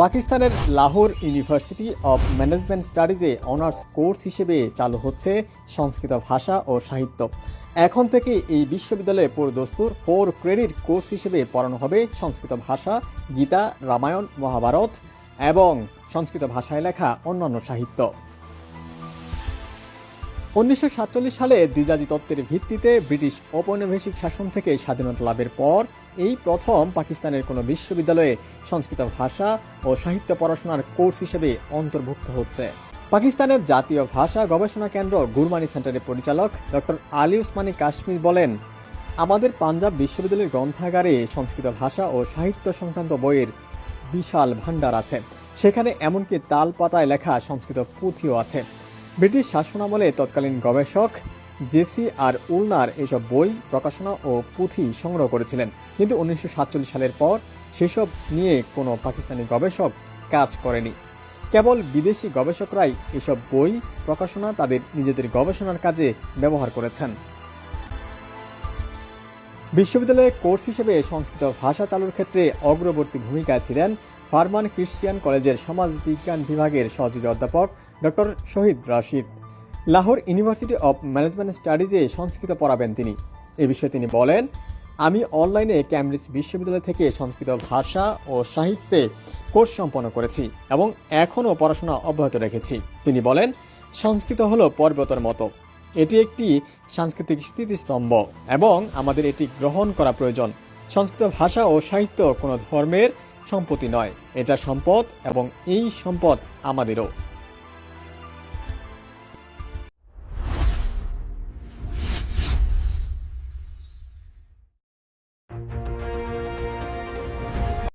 পাকিস্তানের Lahore university of management স্টাডিজে honours course হিসেবে চালু হচ্ছে সংস্কৃত ভাষা ও সাহিত্য। এখন থেকে এই বিশ্ববিদ্যালয়ে পুরোদস্তুর ফোর ক্রেডিট কোর্স হিসেবে পড়ানো হবে সংস্কৃত ভাষা, গীতা, রামায়ণ, মহাভারত এবং সংস্কৃত ভাষায় লেখা অন্যান্য সাহিত্য। উনিশশো সাতচল্লিশ সালে দ্বিজাতি তত্ত্বের ভিত্তিতে ব্রিটিশ ঔপনিবেশিক শাসন থেকে স্বাধীনতা লাভের পর এই প্রথম পাকিস্তানের কোনো বিশ্ববিদ্যালয়ে সংস্কৃত ভাষা ও সাহিত্য পড়াশোনার কোর্স হিসেবে অন্তর্ভুক্ত হচ্ছে। পাকিস্তানের জাতীয় ভাষা গবেষণা কেন্দ্র গুরমানি সেন্টারের পরিচালক ডক্টর আলী উসমানী কাশ্মীর বলেন, আমাদের পাঞ্জাব বিশ্ববিদ্যালয়ের গ্রন্থাগারে সংস্কৃত ভাষা ও সাহিত্য সংক্রান্ত বইয়ের বিশাল ভাণ্ডার আছে। সেখানে এমনকি তাল পাতায় লেখা সংস্কৃত পুঁথিও আছে। ব্রিটিশ শাসনামলে তৎকালীন গবেষক জেসি আর উলনার এসব বই, প্রকাশনা ও পুঁথি সংগ্রহ করেছিলেন। কিন্তু উনিশশো সাতচল্লিশ সালের পর সেসব নিয়ে কোনো পাকিস্তানি গবেষক কাজ করেনি। কেবল বিদেশি গবেষকরাই এসব বই, প্রকাশনা তাদের নিজেদের গবেষণার কাজে ব্যবহার করেছেন। বিশ্ববিদ্যালয়ে কোর্স হিসেবে সংস্কৃত ভাষা চালুর ক্ষেত্রে অগ্রবর্তী ভূমিকায় ছিলেন ফারমান ক্রিশ্চিয়ান কলেজের সমাজবিজ্ঞান বিভাগের সহযোগী অধ্যাপক doctor Shahid Rashid. Lahore university of management স্টাডিজে Sanskrit পড়াবেন তিনি। এ বিষয়ে তিনি বলেন, আমি অনলাইনে ক্যামব্রিজ বিশ্ববিদ্যালয় থেকে সংস্কৃত ভাষা ও সাহিত্যে কোর্স সম্পন্ন করেছি এবং এখনও পড়াশোনা অব্যাহত রেখেছি। তিনি বলেন, সংস্কৃত হলো পর্বতের মতো। এটি একটি সাংস্কৃতিক স্থিতিস্তম্ভ এবং আমাদের এটি গ্রহণ করা প্রয়োজন। সংস্কৃত ভাষা ও সাহিত্য কোনো ধর্মের সম্পত্তি নয়। এটা সম্পদ এবং এই সম্পদ আমাদেরও।